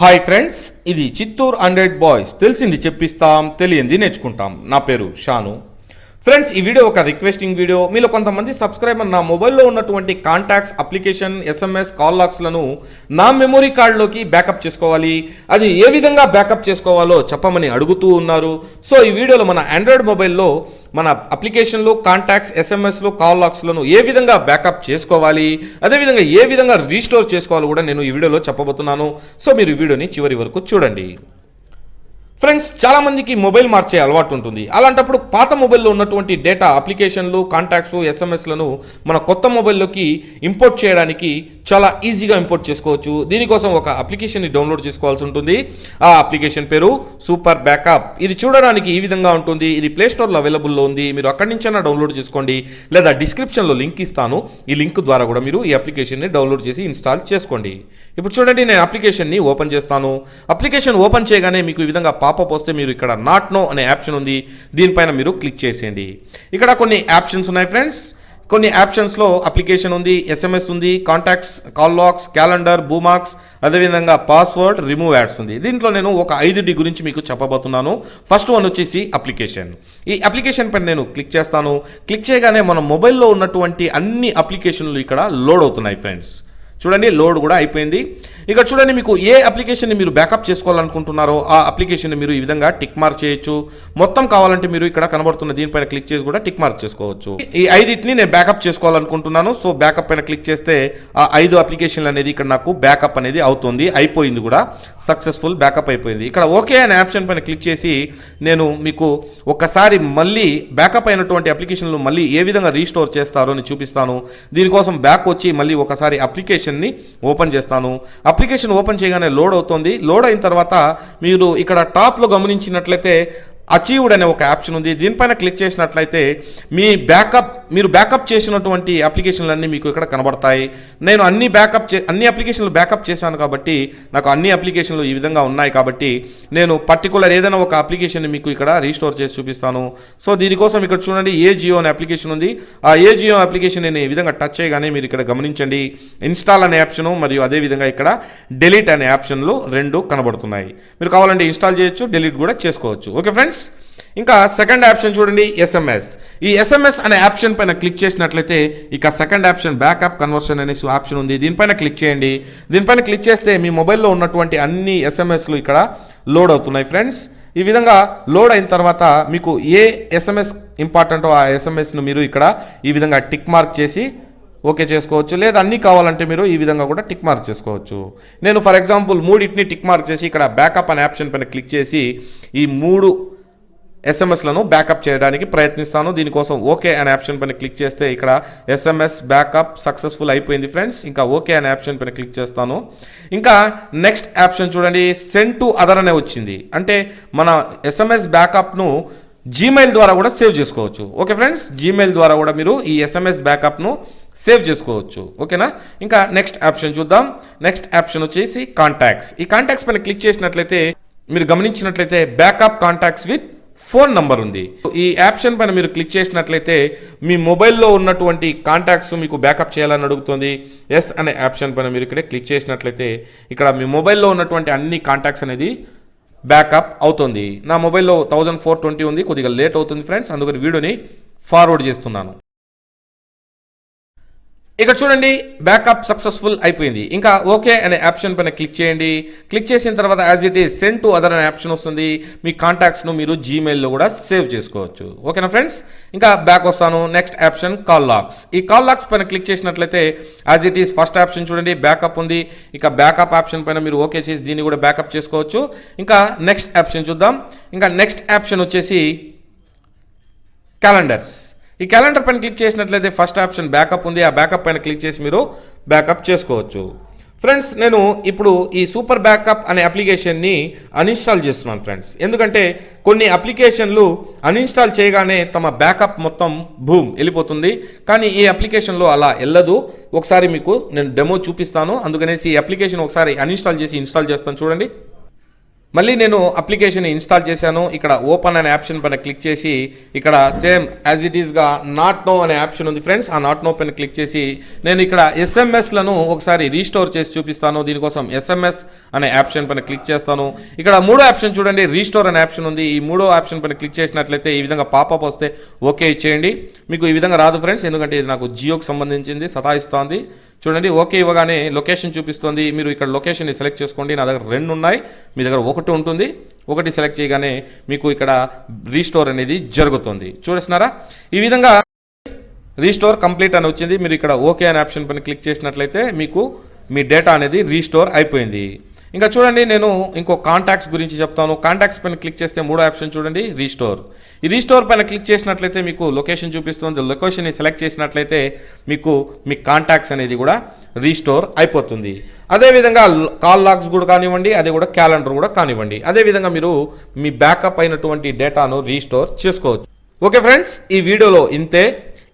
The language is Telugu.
హాయ్ ఫ్రెండ్స్ ఇది చిత్తూరు హండ్రెడ్ బాయ్స్. తెలిసింది చెప్పిస్తాం తెలియంది నేర్చుకుంటాం. నా పేరు షాను. ఫ్రెండ్స్ ఈ వీడియో ఒక రిక్వెస్టింగ్ వీడియో మీలో కొంతమంది సబ్స్క్రైబర్ నా మొబైల్లో ఉన్నటువంటి కాంటాక్ట్స్ అప్లికేషన్ ఎస్ఎంఎస్ కాల్ లాక్స్లను నా మెమొరీ కార్డులోకి బ్యాకప్ చేసుకోవాలి. అది ఏ విధంగా బ్యాకప్ చేసుకోవాలో చెప్పమని అడుగుతూ ఉన్నారు. సో ఈ వీడియోలో మన ఆండ్రాయిడ్ మొబైల్లో మన అప్లికేషన్లు కాంటాక్ట్స్ ఎస్ఎంఎస్లు కాల్ లాక్స్లను ఏ విధంగా బ్యాకప్ చేసుకోవాలి? అదేవిధంగా ఏ విధంగా రీస్టోర్ చేసుకోవాలో కూడా నేను ఈ వీడియోలో చెప్పబోతున్నాను. సో మీరు ఈ వీడియోని చివరి వరకు చూడండి. ఫ్రెండ్స్ చాలామందికి మొబైల్ మార్చే అలవాటు ఉంటుంది. అలాంటప్పుడు పాత మొబైల్లో ఉన్నటువంటి డేటా అప్లికేషన్లు కాంటాక్ట్స్ ఎస్ఎంఎస్లను మన కొత్త మొబైల్లోకి ఇంపోర్ట్ చేయడానికి చాలా ఈజీగా ఇంపోర్ట్ చేసుకోవచ్చు. దీనికోసం ఒక అప్లికేషన్ని డౌన్లోడ్ చేసుకోవాల్సి ఉంటుంది. ఆ అప్లికేషన్ పేరు సూపర్ బ్యాకప్. ఇది చూడడానికి ఈ విధంగా ఉంటుంది. ఇది ప్లేస్టోర్లో అవైలబుల్లో ఉంది. మీరు అక్కడి నుంచైనా డౌన్లోడ్ చేసుకోండి. లేదా డిస్క్రిప్షన్లో లింక్ ఇస్తాను. ఈ లింక్ ద్వారా కూడా మీరు ఈ అప్లికేషన్ని డౌన్లోడ్ చేసి ఇన్స్టాల్ చేసుకోండి. ఇప్పుడు చూడండి నేను అప్లికేషన్ని ఓపెన్ చేస్తాను. అప్లికేషన్ ఓపెన్ చేయగానే మీకు ఈ విధంగా పాపప్ వస్తే మీరు ఇక్కడ నాట్ నో అనే ఆప్షన్ ఉంది. దీనిపైన మీరు క్లిక్ చేసేయండి. ఇక్కడ కొన్ని ఆప్షన్స్ ఉన్నాయి ఫ్రెండ్స్ కొన్ని ఆప్షన్స్లో అప్లికేషన్ ఉంది ఎస్ఎంఎస్ ఉంది contacts call logs calendar bookmarks అదేవిధంగా పాస్వర్డ్ రిమూవ్ యాడ్స్ ఉంది. దీంట్లో నేను ఒక ఐదు డి గురించి మీకు చెప్పబోతున్నాను. ఫస్ట్ వన్ వచ్చేసి అప్లికేషన్ ఈ అప్లికేషన్ పైన నేను క్లిక్ చేస్తాను. క్లిక్ చేయగానే మన మొబైల్లో ఉన్నటువంటి అన్ని అప్లికేషన్లు ఇక్కడ లోడ్ అవుతున్నాయి ఫ్రెండ్స్ చూడండి లోడ్ కూడా అయిపోయింది. ఇక చూడండి మీకు ఏ అప్లికేషన్ని మీరు బ్యాకప్ చేసుకోవాలనుకుంటున్నారో ఆ అప్లికేషన్ని మీరు ఈ విధంగా టిక్ మార్క్ చేయొచ్చు. మొత్తం కావాలంటే మీరు ఇక్కడ కనబడుతున్న దీనిపైన క్లిక్ చేసి కూడా టిక్ మార్క్ చేసుకోవచ్చు. ఈ ఐదింటిని నేను బ్యాకప్ చేసుకోవాలనుకుంటున్నాను. సో బ్యాకప్ పైన క్లిక్ చేస్తే ఆ ఐదు అప్లికేషన్లు అనేది ఇక్కడ నాకు బ్యాకప్ అనేది అవుతుంది. అయిపోయింది కూడా. సక్సెస్ఫుల్ బ్యాకప్ అయిపోయింది. ఇక్కడ ఓకే అనే ఆప్షన్ పైన క్లిక్ చేసి నేను మీకు ఒక్కసారి మళ్ళీ బ్యాకప్ అయినటువంటి అప్లికేషన్లు మళ్ళీ ఏ విధంగా రీస్టోర్ చేస్తారో అని చూపిస్తాను. దీనికోసం బ్యాక్ వచ్చి మళ్ళీ ఒకసారి అప్లికేషన్ అప్లికేషన్ని ఓపెన్ చేస్తాను. అప్లికేషన్ ఓపెన్ చేయగానే లోడ్ అవుతుంది. లోడ్ అయిన తర్వాత మీరు ఇక్కడ టాప్లో గమనించినట్లయితే అచీవ్డ్ అనే ఒక ఆప్షన్ ఉంది. దీనిపైన క్లిక్ చేసినట్లయితే మీ బ్యాకప్ మీరు బ్యాకప్ చేసినటువంటి అప్లికేషన్లన్నీ మీకు ఇక్కడ కనబడతాయి. నేను అన్ని బ్యాకప్ చే అన్ని అప్లికేషన్లు బ్యాకప్ చేశాను కాబట్టి నాకు అన్ని అప్లికేషన్లు ఈ విధంగా ఉన్నాయి కాబట్టి నేను పర్టికులర్ ఏదైనా ఒక అప్లికేషన్ మీకు ఇక్కడ రీస్టోర్ చేసి చూపిస్తాను. సో దీనికోసం ఇక్కడ చూడండి ఏ జియో అనే అప్లికేషన్ ఉంది. ఆ ఏ జియో అప్లికేషన్ నేను ఈ విధంగా టచ్ చేయగానే మీరు ఇక్కడ గమనించండి. ఇన్స్టాల్ అనే ఆప్షన్ మరియు అదేవిధంగా ఇక్కడ డెలీట్ అనే ఆప్షన్లు రెండు కనబడుతున్నాయి. మీరు కావాలంటే ఇన్స్టాల్ చేయొచ్చు డెలీట్ కూడా చేసుకోవచ్చు. Okay friends? ఇంకా సెకండ్ ఆప్షన్ చూడండి ఎస్ఎంఎస్ ఈ ఎస్ఎంఎస్ అనే ఆప్షన్ పైన క్లిక్ చేసినట్లయితే ఇక సెకండ్ ఆప్షన్ బ్యాకప్ కన్వర్షన్ అనేసి ఆప్షన్ ఉంది. దీనిపైన క్లిక్ చేయండి. దీనిపైన క్లిక్ చేస్తే మీ మొబైల్లో ఉన్నటువంటి అన్ని ఎస్ఎంఎస్లు ఇక్కడ లోడ్ అవుతున్నాయి ఫ్రెండ్స్ ఈ విధంగా లోడ్ అయిన తర్వాత మీకు ఏ ఎస్ఎంఎస్ ఇంపార్టెంటో ఆ ఎస్ఎంఎస్ను మీరు ఇక్కడ ఈ విధంగా టిక్ మార్క్ చేసి ఓకే చేసుకోవచ్చు. లేదా అన్నీ కావాలంటే మీరు ఈ విధంగా కూడా టిక్ మార్క్ చేసుకోవచ్చు. నేను ఫర్ ఎగ్జాంపుల్ మూడింటిని టిక్ మార్క్ చేసి ఇక్కడ బ్యాకప్ అనే ఆప్షన్ పైన క్లిక్ చేసి ఈ మూడు ఎస్ఎంఎస్లను బ్యాకప్ చేయడానికి ప్రయత్నిస్తాను. దీనికోసం ఓకే అనే ఆప్షన్ పైన క్లిక్ చేస్తే ఇక్కడ ఎస్ఎంఎస్ బ్యాకప్ సక్సెస్ఫుల్ అయిపోయింది ఫ్రెండ్స్. ఇంకా ఓకే అనే ఆప్షన్ పైన క్లిక్ చేస్తాను. ఇంకా నెక్స్ట్ ఆప్షన్ చూడండి. సెండ్ టు అదర్ అనే వచ్చింది. అంటే మన ఎస్ఎంఎస్ బ్యాకప్ను జీమెయిల్ ద్వారా కూడా సేవ్ చేసుకోవచ్చు. Okay friends? జీమెయిల్ ద్వారా కూడా మీరు ఈ ఎస్ఎంఎస్ బ్యాకప్ను సేవ్ చేసుకోవచ్చు. ఓకేనా? ఇంకా నెక్స్ట్ ఆప్షన్ చూద్దాం. నెక్స్ట్ ఆప్షన్ వచ్చేసి కాంటాక్ట్స్. ఈ కాంటాక్ట్స్ పైన క్లిక్ చేసినట్లయితే మీరు గమనించినట్లయితే backup contacts with phone number ఉంది. ఈ ఆప్షన్ పైన మీరు క్లిక్ చేసినట్లయితే మీ మొబైల్లో ఉన్నటువంటి కాంటాక్ట్స్ మీకు బ్యాకప్ చేయాలని అడుగుతుంది. ఎస్ అనే ఆప్షన్ పైన మీరు ఇక్కడే క్లిక్ చేసినట్లయితే ఇక్కడ మీ మొబైల్లో ఉన్నటువంటి అన్ని కాంటాక్ట్స్ అనేది బ్యాకప్ అవుతుంది. నా మొబైల్లో థౌజండ్ ఫోర్ ట్వంటీ ఉంది. కొద్దిగా లేట్ అవుతుంది ఫ్రెండ్స్. అందుకని వీడియోని ఫార్వర్డ్ చేస్తున్నాను. ఇక్కడ చూడండి బ్యాకప్ సక్సెస్ఫుల్ అయిపోయింది. ఇంకా ఓకే అనే ఆప్షన్ పైన క్లిక్ చేయండి. క్లిక్ చేసిన తర్వాత as it is send to other అనే ఆప్షన్ వస్తుంది. మీ కాంటాక్ట్స్ను మీరు జీమెయిల్లో కూడా సేవ్ చేసుకోవచ్చు. ఓకేనా ఫ్రెండ్స్ ఇంకా బ్యాక్ వస్తాను. నెక్స్ట్ ఆప్షన్ కాల్ లాక్స్ ఈ కాల్ లాక్స్ పైన క్లిక్ చేసినట్లయితే as it is first option చూడండి బ్యాకప్ ఉంది. ఇక బ్యాకప్ ఆప్షన్ పైన మీరు ఓకే చేసి దీన్ని కూడా బ్యాకప్ చేసుకోవచ్చు. ఇంకా నెక్స్ట్ ఆప్షన్ చూద్దాం. ఇంకా నెక్స్ట్ ఆప్షన్ వచ్చేసి క్యాలెండర్స్ ఈ క్యాలెండర్ పైన క్లిక్ చేసినట్లయితే ఫస్ట్ ఆప్షన్ బ్యాకప్ ఉంది. ఆ బ్యాకప్ పైన క్లిక్ చేసి మీరు బ్యాకప్ చేసుకోవచ్చు. ఫ్రెండ్స్ నేను ఇప్పుడు ఈ సూపర్ బ్యాకప్ అనే అప్లికేషన్ని అన్ఇన్స్టాల్ చేస్తున్నాను ఫ్రెండ్స్. ఎందుకంటే కొన్ని అప్లికేషన్లు అన్ఇన్స్టాల్ చేయగానే తమ బ్యాకప్ మొత్తం భూమ్ వెళ్ళిపోతుంది. కానీ ఈ అప్లికేషన్లో అలా వెళ్ళదు. ఒకసారి మీకు నేను డెమో చూపిస్తాను. అందుకనేసి ఈ అప్లికేషన్ ఒకసారి అన్ఇన్స్టాల్ చేసి ఇన్స్టాల్ చేస్తాను. చూడండి. మళ్ళీ నేను అప్లికేషన్ ఇన్స్టాల్ చేశాను. ఇక్కడ ఓపెన్ అనే ఆప్షన్ పైన క్లిక్ చేసి ఇక్కడ సేమ్ యాజ్ ఇట్ ఈస్గా నాట్ నో అనే ఆప్షన్ ఉంది ఫ్రెండ్స్ ఆ నాట్ నో పైన క్లిక్ చేసి నేను ఇక్కడ ఎస్ఎంఎస్లను ఒకసారి రీస్టోర్ చేసి చూపిస్తాను. దీనికోసం ఎస్ఎంఎస్ అనే ఆప్షన్ పైన క్లిక్ చేస్తాను. ఇక్కడ మూడో ఆప్షన్ చూడండి రీస్టోర్ అనే ఆప్షన్ ఉంది. ఈ మూడో ఆప్షన్ పైన క్లిక్ చేసినట్లయితే ఈ విధంగా పాపప్ వస్తే ఓకే ఇచ్చేయండి మీకు ఈ విధంగా రాదు ఫ్రెండ్స్ ఎందుకంటే ఇది నాకు జియోకి సంబంధించింది సతాయిస్తోంది. చూడండి ఓకే ఇవ్వగానే లొకేషన్ చూపిస్తుంది. మీరు ఇక్కడ లొకేషన్ని సెలెక్ట్ చేసుకోండి. నా దగ్గర రెండు ఉన్నాయి. మీ దగ్గర ఒకటి ఉంటుంది. ఒకటి సెలెక్ట్ చేయగానే మీకు ఇక్కడ రీస్టోర్ అనేది జరుగుతుంది. చూస్తున్నారా ఈ విధంగా రీస్టోర్ కంప్లీట్ అని వచ్చింది. మీరు ఇక్కడ ఓకే అనే ఆప్షన్ పైన క్లిక్ చేసినట్లయితే మీకు మీ డేటా అనేది రీస్టోర్ అయిపోయింది. ఇంకా చూడండి నేను ఇంకో కాంటాక్ట్స్ గురించి చెప్తాను. కాంటాక్ట్స్ పైన క్లిక్ చేస్తే మూడో ఆప్షన్ చూడండి రీస్టోర్ ఈ రీస్టోర్ పైన క్లిక్ చేసినట్లయితే మీకు లొకేషన్ చూపిస్తుంది. లొకేషన్ని సెలెక్ట్ చేసినట్లయితే మీకు మీ కాంటాక్ట్స్ అనేది కూడా రీస్టోర్ అయిపోతుంది. అదేవిధంగా కాల్ లాగ్స్ కూడా కానివ్వండి అది కూడా క్యాలెండర్ కూడా కానివ్వండి. అదేవిధంగా మీరు మీ బ్యాకప్ అయినటువంటి డేటాను రీస్టోర్ చేసుకోవచ్చు. ఓకే ఫ్రెండ్స్ ఈ వీడియోలో ఇంతే.